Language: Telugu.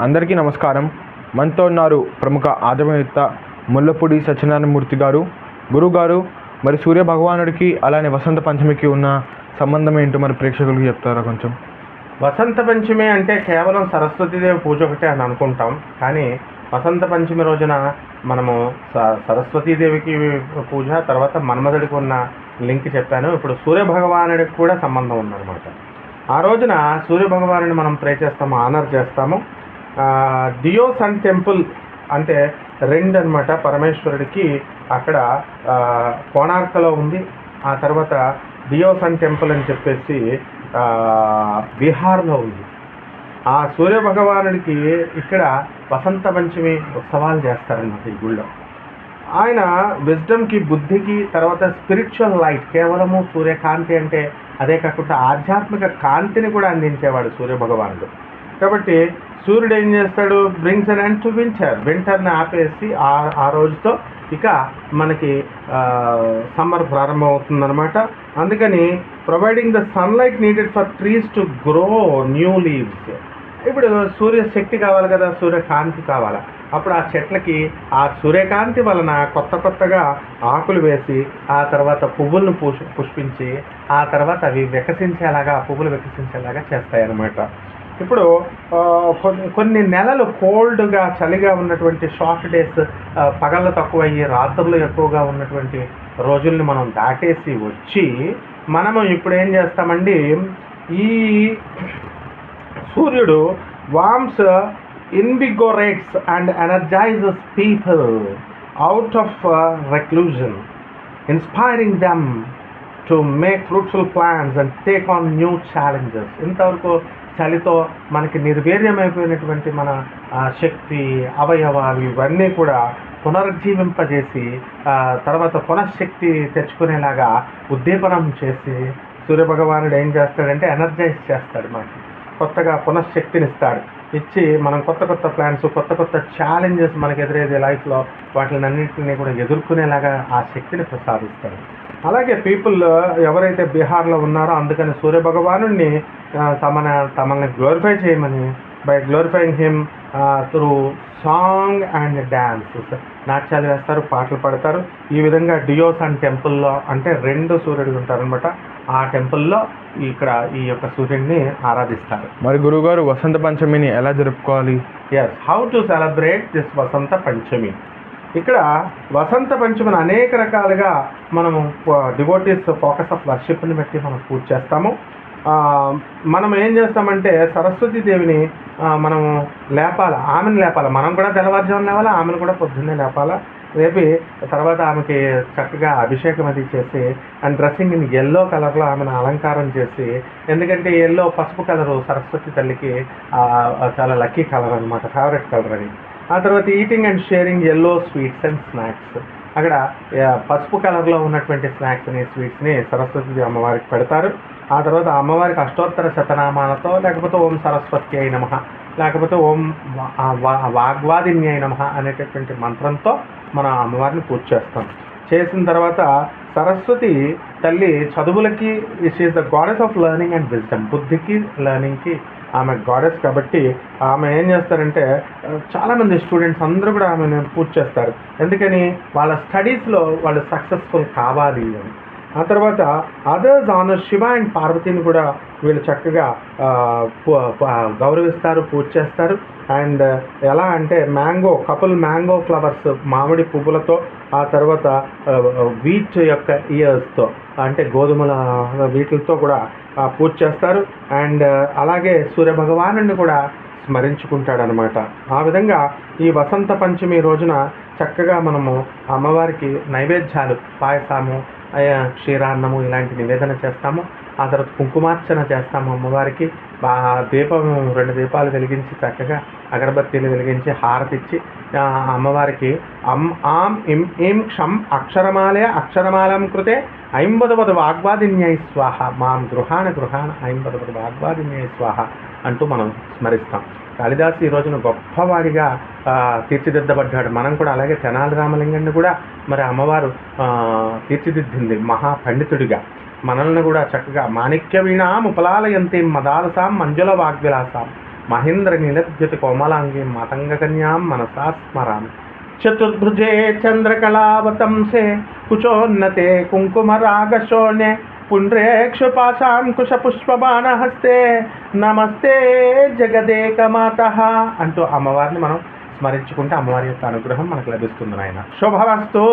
అందరికీ నమస్కారం. మనతో ఉన్నారు ప్రముఖ ఆదమయుక్త ముల్లపూడి సత్యనారాయణమూర్తి గారు. గురుగారు మరి సూర్య భగవానుడికి అలానే వసంత పంచమికి ఉన్న సంబంధం ఏంటో మరి ప్రేక్షకులకు చెప్తారా కొంచెం? వసంత పంచమి అంటే కేవలం సరస్వతీదేవి పూజ ఒకటే అని అనుకుంటాం. కానీ వసంత పంచమి రోజున మనము స- సరస్వతీదేవికి పూజ తర్వాత మన్మధుడికి ఉన్న లింక్ చెప్పాను. ఇప్పుడు సూర్య భగవానుడికి కూడా సంబంధం ఉందన్నమాట. ఆ రోజున సూర్య భగవానుడిని మనం ప్రే చేస్తాము ఆనర్ చేస్తాము. ఆ, సన్ టెంపుల్ అంటే రెండు అనమాట పరమేశ్వరుడికి అక్కడ కోణార్కలో ఉంది. ఆ తర్వాత డియో సన్ టెంపుల్ అని చెప్పేసి బీహార్లో ఉంది. ఆ సూర్య భగవానుడికి ఇక్కడ వసంత పంచమి ఉత్సవాలు చేస్తారన్నమాట ఈ గుళ్ళో. ఆయన విజ్డమ్కి బుద్ధికి తర్వాత స్పిరిచువల్ లైట్ కేవలము సూర్యకాంతి అంటే అదే కాకుండా ఆధ్యాత్మిక కాంతిని కూడా అందించేవాడు సూర్య భగవానుడు కాబట్టి సూర్యుడు ఏం చేస్తాడు? Brings on and to winter వింటర్ని ఆపేసి ఆ ఆ రోజుతో ఇక మనకి సమ్మర్ ప్రారంభమవుతుందన్నమాట. అందుకని providing the sunlight needed for trees to grow new leaves ఇప్పుడు సూర్యశక్తి కావాలి కదా సూర్యకాంతి కావాలి? అప్పుడు ఆ చెట్లకి ఆ సూర్యకాంతి వలన కొత్త కొత్తగా ఆకులు వేసి ఆ తర్వాత పువ్వులను పుష్ పుష్పించి ఆ తర్వాత అవి వికసించేలాగా ఆ పువ్వులు వికసించేలాగా చేస్తాయన్నమాట. ఇప్పుడు కొన్ని కొన్ని నెలలు కోల్డ్గా చలిగా ఉన్నటువంటి షార్ట్ డేస్ పగళ్ళు తక్కువయ్యి రాత్రులు ఎక్కువగా ఉన్నటువంటి రోజుల్ని మనం దాటేసి వచ్చి మనము ఇప్పుడు ఏం చేస్తామండి? ఈ సూర్యుడు warms invigorates and energises people out of reclusion inspiring them to make fruitful plans and take on new challenges ఇంతవరకు చలితో మనకి నిర్వీర్యమైపోయినటువంటి మన శక్తి అవయవాలు ఇవన్నీ కూడా పునరుజ్జీవింపజేసి తర్వాత పునఃశక్తి తెచ్చుకునేలాగా ఉద్దీపనం చేసి సూర్యభగవానుడు ఏం చేస్తాడంటే ఎనర్జైజ్ చేస్తాడు మనకి. కొత్తగా పునఃశక్తినిస్తాడు. ఇచ్చి మనం కొత్త కొత్త ప్లాన్స్ కొత్త కొత్త ఛాలెంజెస్ మనకు ఎదురయ్యేది లైఫ్లో వాటిని అన్నింటినీ కూడా ఎదుర్కొనేలాగా ఆ శక్తిని ప్రసాదిస్తాడు. అలాగే పీపుల్ ఎవరైతే బీహార్లో ఉన్నారో అందుకని సూర్య భగవానుడిని తమన తమల్ని గ్లోరిఫై చేయమని by glorifying him through song and dance నాట్యాలు వేస్తారు పాటలు పాడతారు. ఈ విధంగా డియోస్ అండ్ టెంపుల్లో అంటే రెండు సూర్యుడు ఉంటారనమాట ఆ టెంపుల్లో ఇక్కడ ఈ యొక్క సూర్యుడిని ఆరాధిస్తారు. మరి గురుగారు వసంత పంచమిని ఎలా జరుపుకోవాలి? Yes how to celebrate this Vasant Panchami? ఇక్కడ వసంత పంచమిని అనేక రకాలుగా మనము డివోటీస్ ఫోకస్ ఆఫ్ వర్షిప్ని బట్టి మనం పూజ చేస్తాము. మనం ఏం చేస్తామంటే సరస్వతి దేవిని మనము మనం లేపాల ఆమెను లేపాల. మనం కూడా తెల్లవారుజామున లేవాలా ఆమెను కూడా పొద్దున్నే లేపాల. రేపి తర్వాత ఆమెకి చక్కగా అభిషేకం అది చేసి అండ్ డ్రెస్సింగ్ ఇన్ ఎల్లో కలర్లో ఆమెను అలంకారం చేసి ఎందుకంటే ఎల్లో పసుపు కలరు సరస్వతి తల్లికి చాలా లక్కీ కలర్ అనమాట ఫేవరెట్ కలర్ అని ఆ తర్వాత eating and sharing yellow sweets and snacks అక్కడ పసుపు కలర్లో ఉన్నటువంటి స్నాక్స్ని స్వీట్స్ని సరస్వతి అమ్మవారికి పెడతారు. ఆ తర్వాత అమ్మవారికి అష్టోత్తర శతనామాలతో లేకపోతే ఓం సరస్వతి అయి నమ లేకపోతే ఓం వాగ్వాదిని ఆ అయి నమ అనేటటువంటి మంత్రంతో మనం అమ్మవారిని పూజ చేస్తాం. చేసిన తర్వాత సరస్వతి తల్లి చదువులకి she is the goddess of learning and wisdom బుద్ధికి లెర్నింగ్కి ఆమె గాడెస్ కాబట్టి ఆమె ఏం చేస్తారంటే చాలామంది స్టూడెంట్స్ అందరూ కూడా ఆమెను పూజ చేస్తారు. ఎందుకని? వాళ్ళ స్టడీస్లో వాళ్ళు సక్సెస్ఫుల్ కావాలి అని. ఆ తర్వాత అదర్స్ ఆనర్ శివ అండ్ పార్వతిని కూడా వీళ్ళు చక్కగా గౌరవిస్తారు పూజ చేస్తారు. అండ్ ఎలా అంటే మ్యాంగో కపుల్ మ్యాంగో ఫ్లవర్స్ మామిడి పువ్వులతో ఆ తర్వాత వీట్ యొక్క ఇయర్స్తో అంటే గోధుమల వీటితో కూడా పూజ చేస్తారు. అండ్ అలాగే సూర్య కూడా స్మరించుకుంటాడనమాట. ఆ విధంగా ఈ వసంత పంచమి రోజున చక్కగా మనము అమ్మవారికి నైవేద్యాలు పాయసము క్షీరాన్నము ఇలాంటి నివేదన చేస్తాము. ఆ తర్వాత కుంకుమార్చన చేస్తాము అమ్మవారికి. బా దీపం రెండు దీపాలు వెలిగించి చక్కగా అగరబత్తీలు వెలిగించి హారతిచ్చి అమ్మవారికి అం ఆం ఇం ఇం క్షం అక్షరమాలయ అక్షరమాలం కృతే ఐంబదవద వాగ్వాదిన్యై స్వాహ. మాం గృహాణ గృహాణ ఐంబదవద వాగ్వాదిన్యై స్వాహ అంటూ మనం స్మరిస్తాం. కాళిదాసు ఈ రోజున గొప్పవాడిగా తీర్చిదిద్దబడ్డాడు. మనం కూడా అలాగే తెనాలి రామలింగాన్ని కూడా మరి అమ్మవారు తీర్చిదిద్దింది మహా పండితుడిగా. మనల్ని కూడా చక్కగా మాణిక్య వీణాం ఉపలాలయంతి మదాలసాం మంజుల వాగ్విలాసాం. మహేంద్ర నీలద్యుతి కోమలాంగి మతంగ కన్యాం మనసా స్మరామి. చతుర్భుజే చంద్రకళావతంసే కుచోన్నతే కుంకుమరాగశోణే పుండ్రేక్ష పుష్పబాణ హస్తే నమస్తే జగదేకమాత అంటూ అమ్మవారిని మనం స్మరించుకుంటే అమ్మవారి యొక్క అనుగ్రహం మనకు లభిస్తుంది నాయన। శుభవస్తు